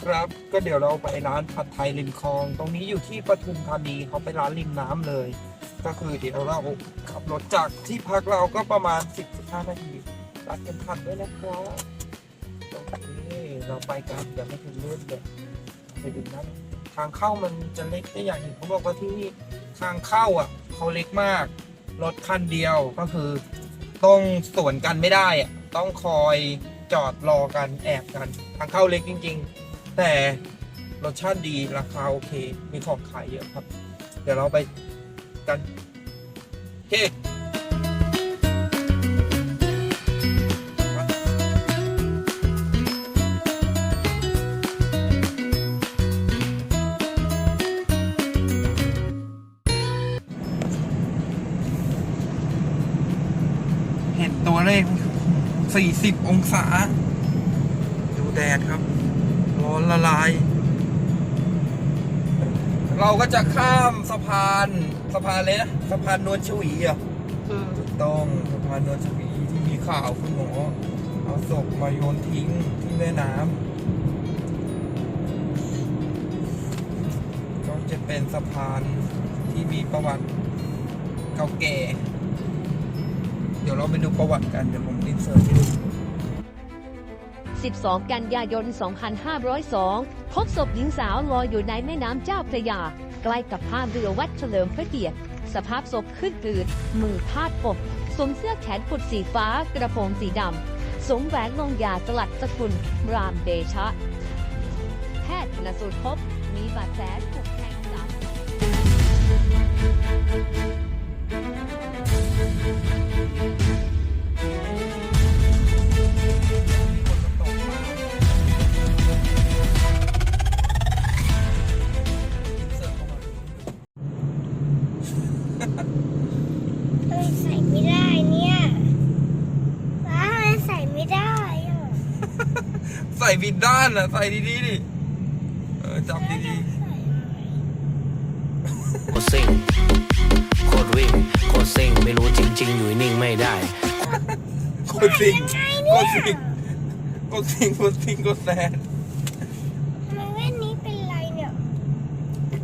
ครับ ก็เดี๋ยวเราไปร้านผัดไทยริมคลอง ตรงนี้อยู่ที่ปทุมธานีเขาไปร้านริมน้ำเลย ก็คือเดี๋ยวเราขับรถจากที่พักเราก็ประมาณ 10-15 นาทีรัดเข็มขัดด้วยนะครับโอเคเราไปกันเดี๋ยวไม่ถึงเลื่อนเลยไปดูนะทางเข้ามันจะเล็กได้อย่างเห็นเขาบอกว่าที่นี่ทางเข้าอะเขาเล็กมากรถคันเดียวก็คือ ต้องสวนกันไม่ได้อะต้องคอยจอดรอกันแอบกัน ทางเข้าเล็กจริง ๆ แต่รสชาติดีราคาโอเค มีของขายเยอะครับ เดี๋ยวเราไปกันโอเคเห็นตัวเลข40 องศา ดูแดดครับ ละลาย เราก็จะข้ามสะพานสะพานเลยนะสะพานนวลชวีอะอืมถูกต้องสะพานนวลชวีที่มีข่าวคุณหมอเอาศพมาโยนทิ้งที่แม่น้ำก็จะเป็นสะพานที่มีประวัติเก่าแก่ เดี๋ยวเราไปดูประวัติกัน เดี๋ยวผมอินเสิร์ตให้ดู 12 กันยายน 2502 พบศพหญิงสาวลอยอยู่ในแม่น้ำเจ้าพระยา ใกล้กับท่าเรือวัดเฉลิมพระเกียรติ สภาพศพขึ้นอืดมือพาดปกสวมเสื้อแขนกุดสีฟ้ากระโปรงสีดำสวมแหวนลงยาสลัดสกุลรามเดชะ แพทย์ชนสูตรพบมีบาดแผลถูกแทงสามทำไม ดด้านอะ ใส่ดีๆดิเออจับดีใส่ไหมโคตรซิ่งโคตรวิ่งโคตรซิ่งไม่รู้จริง ๆ อยู่นิ่งไม่ได้ ๆโคตรสิงโคตรสิงโคตรสิงโคตรสิงโคตรแซนทำไมแว่นนี้เป็นไรเนี่ย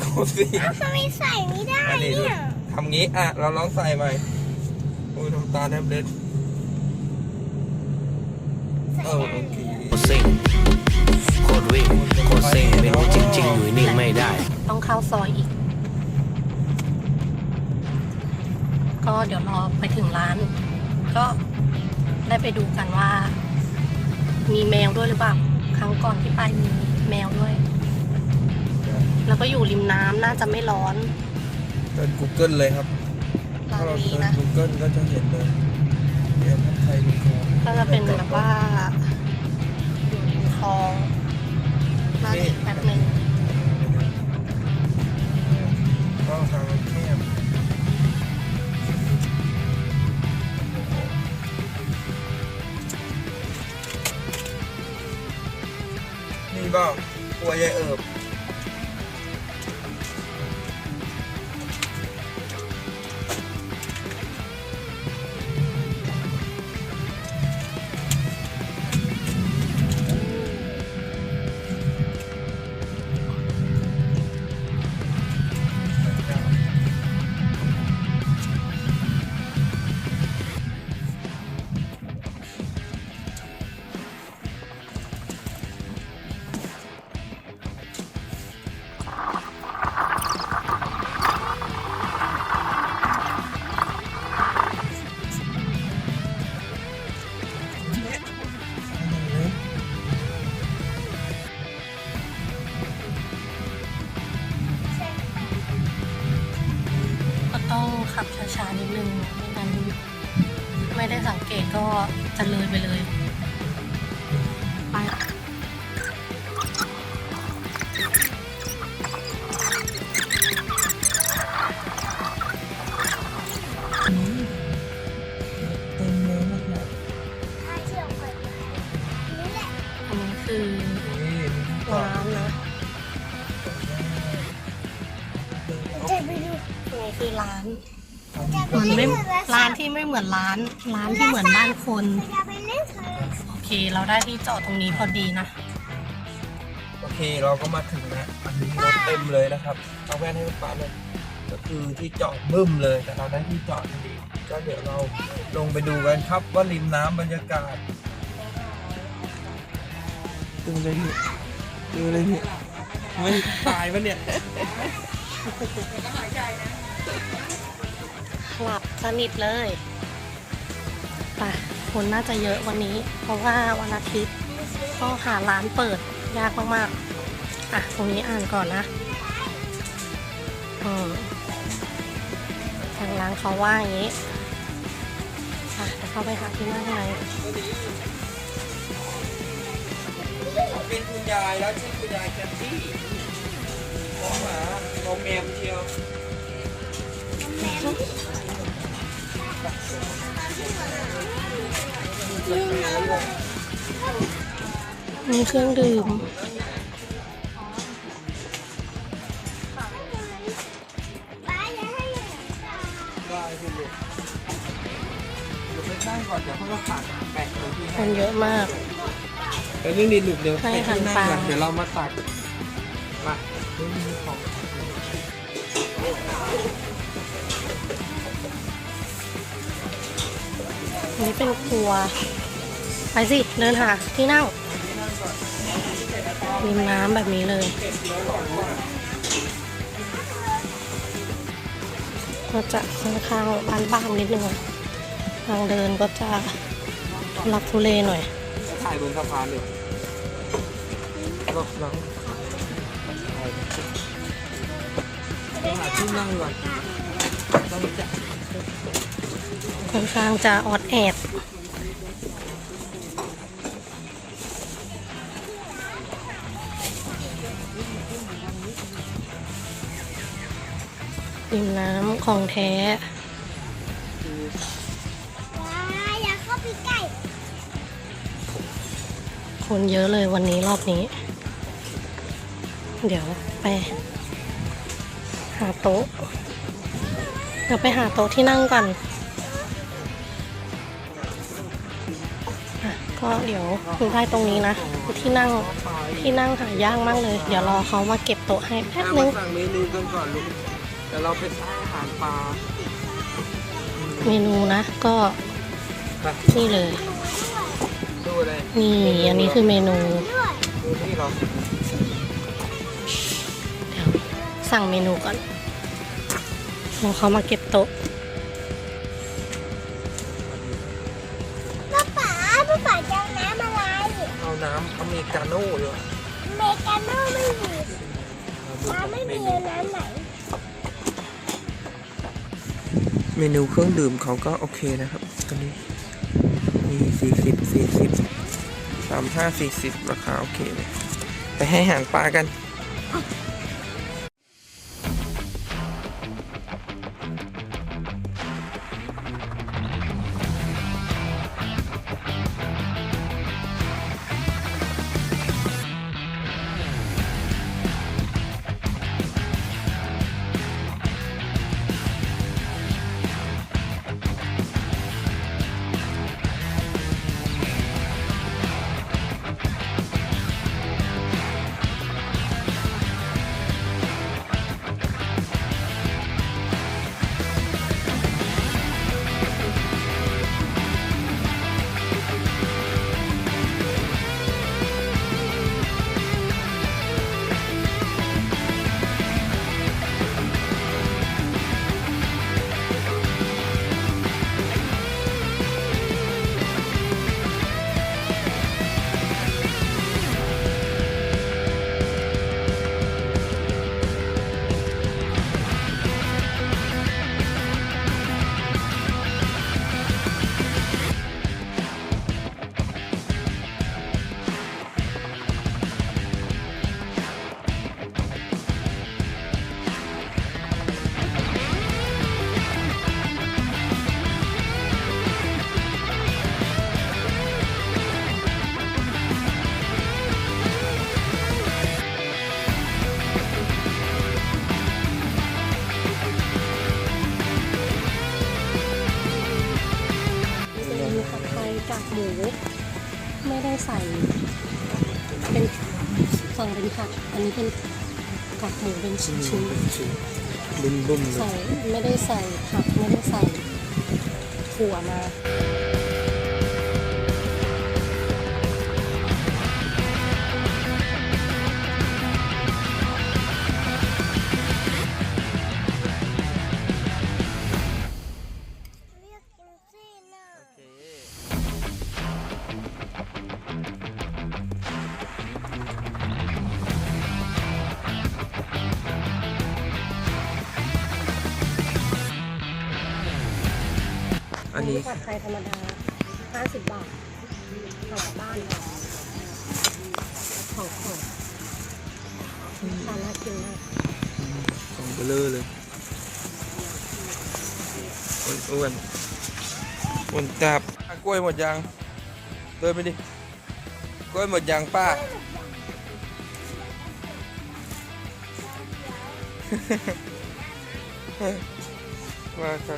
โคตรสิงอ้าวทำไมใส่ไม่ได้อันนี้เนี่ยทำงี้ อะ เราลองใส่ใหม่โอ้ยน้ำตาแทบเล็ดใส่เออได้โอเคโคตรซิ่ง โคตรวิ่งโคตรซิ่งไม่รู้จริง ๆ อยู่นิ่งไม่ได้ ต้องเข้าซอยอีก ก็เดี๋ยวรอไปถึงร้าน ก็ได้ไปดูกันว่า มีแมวด้วยหรือเปล่า ครั้งก่อนที่ไปมีแมวด้วย แล้วก็อยู่ริมน้ำน่าจะไม่ร้อนเปิด Google เลยครับ ร้าถ้านเรานี้เปิด นะ Google ก็จะเห็นเลยเรียนไทยมีคอก็จะเป็นแบบว่าอยู่ริมคลอง น่าจะอีกแป๊บหนึ่งก็ทางแคบนี่เปล่าปัวยายเอิบ ขับช้าๆนิดนึงไม่งั้นไม่ได้สังเกตก็จะเลยไปเลย ไปเต็มเลยหมดเลยถ้าเที่ยวเปิดไว้นี่แหละอันนี้คือนี่ร้านนะจะไปดูอันนี้คือร้านจะไป มันไม่ร้านที่ไม่เหมือนร้าน ร้านที่เหมือนบ้านคน โอเค เราได้ที่จอดตรงนี้พอดีนะ โอเคเราก็มาถึงแล้วอันนี้รถเต็มเลยนะครับเอาแว่นให้ลูกป้าเลยก็คือที่จอดบึ้มเลยแต่เราได้ที่จอดพอดีก็เดี๋ยวเราลงไปดูกันครับว่าริมน้ำบรรยากาศดูเลยพี่ดูเลยพี่ไม่ตายปะเนี่ย หลับสนิทเลยไปคนน่าจะเยอะวันนี้ เพราะว่าวันอาทิตย์ก็หาร้านเปิดยากมากๆ อะ ตรงนี้อ่านก่อนนะ อืมทางร้านเขาว่าอย่างนี้ อะเดี๋ยวเข้าไปหาที่นั่งข้างในเป็นคุณยายแล้วชื่อคุณยายแคทตี้น้องหมาน้องแมวเชียว มีเครื่องดื่มป้าอย่าให้หนูตาได้คุณลูกเดี๋ยวไปนั่งก่อนเดี๋ยวเขาก็ตักแบ่งตรงที่คให้นเยอะมากไปเรื่องดีลูกเดี๋ยวให้ไปอาหารที่นั่งปลาก่อนเดี๋ยวเรามาตักมา นี้เป็นครัว ไปสิ เดินหาที่นั่งริมน้ำแบบนี้เลย ก็จะค่อนข้างบ้านๆนิดนึงอะทางเดินก็จะลักทุเลหน่อยถ่ายบนสะพานเลยรอบหลังเดี๋ยวหาที่นั่งก่อนต้องจะ ค่อนข้างจะออดแอดริมน้ำของแท้ป้าอย่าเข้าไปใกล้คนเยอะเลยวันนี้รอบนี้ เดี๋ยวไปหาโต๊ะ เดี๋ยวไปหาโต๊ะที่นั่งก่อน ก็เดี๋ยวคุณได้ตรงนี้นะที่นั่งที่นั่งหายากมากเลย เดี๋ยวรอเขามาเก็บโต๊ะให้แป๊บถ้านึมางสั่งเมนูกันก่อนลูกเดี๋ยวเราไปสั่งอาหารปลาเมนูนะก็ไปนี่เลยดูเลยนี่อันนี้คือเมนูดูที่เราเดี๋ยวสั่งเมนูก่อนรอเขามาเก็บโต๊ะ อาน้ำอเมริกาโน่เลยอเมริกาโน่ไม่มีน้ำไม่มีน้ำไหนเมนูเครื่องดื่มเขาก็โอเคนะครับตัวนี้มีสี่สิบสี่สิบสามห้าสี่สิบราคาโอเคเลยไปให้อาหารปลากันเป็น อันนี้เป็นผัดหมูเป็นชิ้นบุ้มบุ้มๆใส่ไม่ได้ใส่ผักไม่ได้ใส่ถั่วมา อันนี้ผัดไทยธรรมดา50บาทของบ้านของของทานน่ากินมากของเบลอเลยอ้วนอ้วนอ้วนจับอะกล้วยหมดยังเดินไปดิกล้วยหมดยังป้าว่าใคร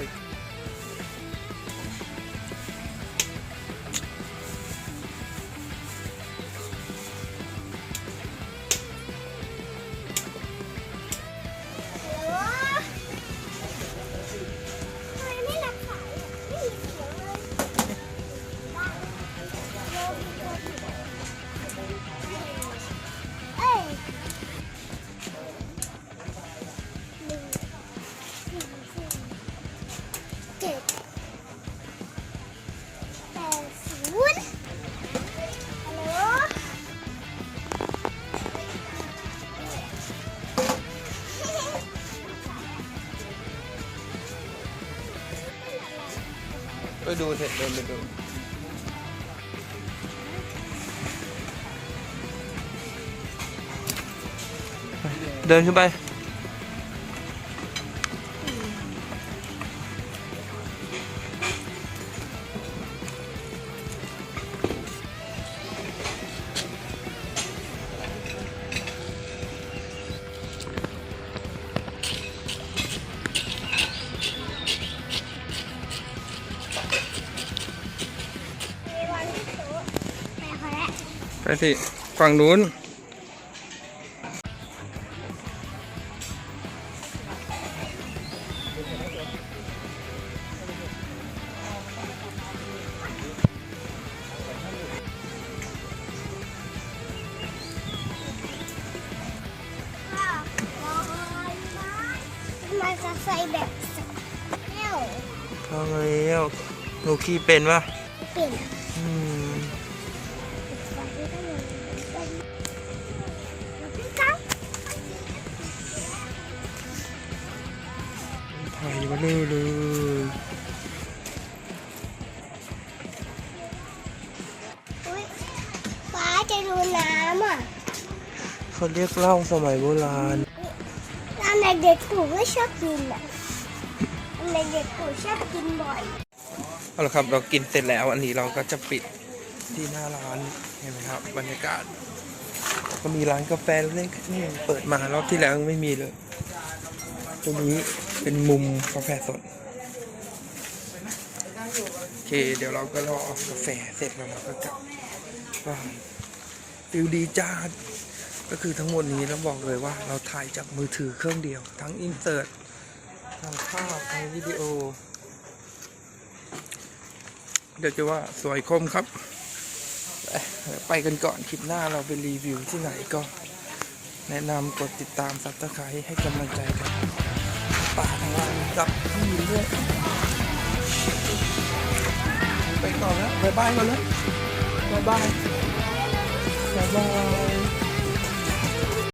ไปดูเสร็จเดินไปดูเดินขึ้นไป สิฝั่งนู้นมันจะใส่แบบแก้วเข้ามาแล้วหนูขี่เป็นปะเปลี่ยนอืม มาเลยเลยอุ้ยฟ้าจะดูน้ำอะเขาเรียกเหล้าสมัยโบราณตอนเด็กๆกูก็ชอบกินอะตอนเด็กๆกูชอบกินบ่อยเอาละครับเรากินเสร็จแล้วอันนี้เราก็จะปิดที่หน้าร้านเห็นไหมครับ บรรยากาศ ก็มีร้านกาแฟเล็กๆนี่เปิดมารอบที่แล้วยังไม่มีเลยตรงนี้ เป็นมุมกาแฟสด โอเค เดี๋ยวเราก็รอกาแฟเสร็จแล้วเราก็กลับบ้านฟิลดีจ้าก็คือทั้งหมดนี้เราบอกเลยว่าเราถ่ายจากมือถือเครื่องเดียว ทั้งอินเสิร์ตทั้งภาพทั้งวิดีโอ เดี๋ยวจะว่าสวยคมครับ ไปกันก่อนคลิปหน้าเราไปรีวิวที่ไหนก็ แนะนำกดติดตามซับสไครต์ให้กำลังใจกัน ป่าทั้งเรากับพี่ยินด้วยไปก่อนแล้วบายบายก่อนเลยบายบายบายบาย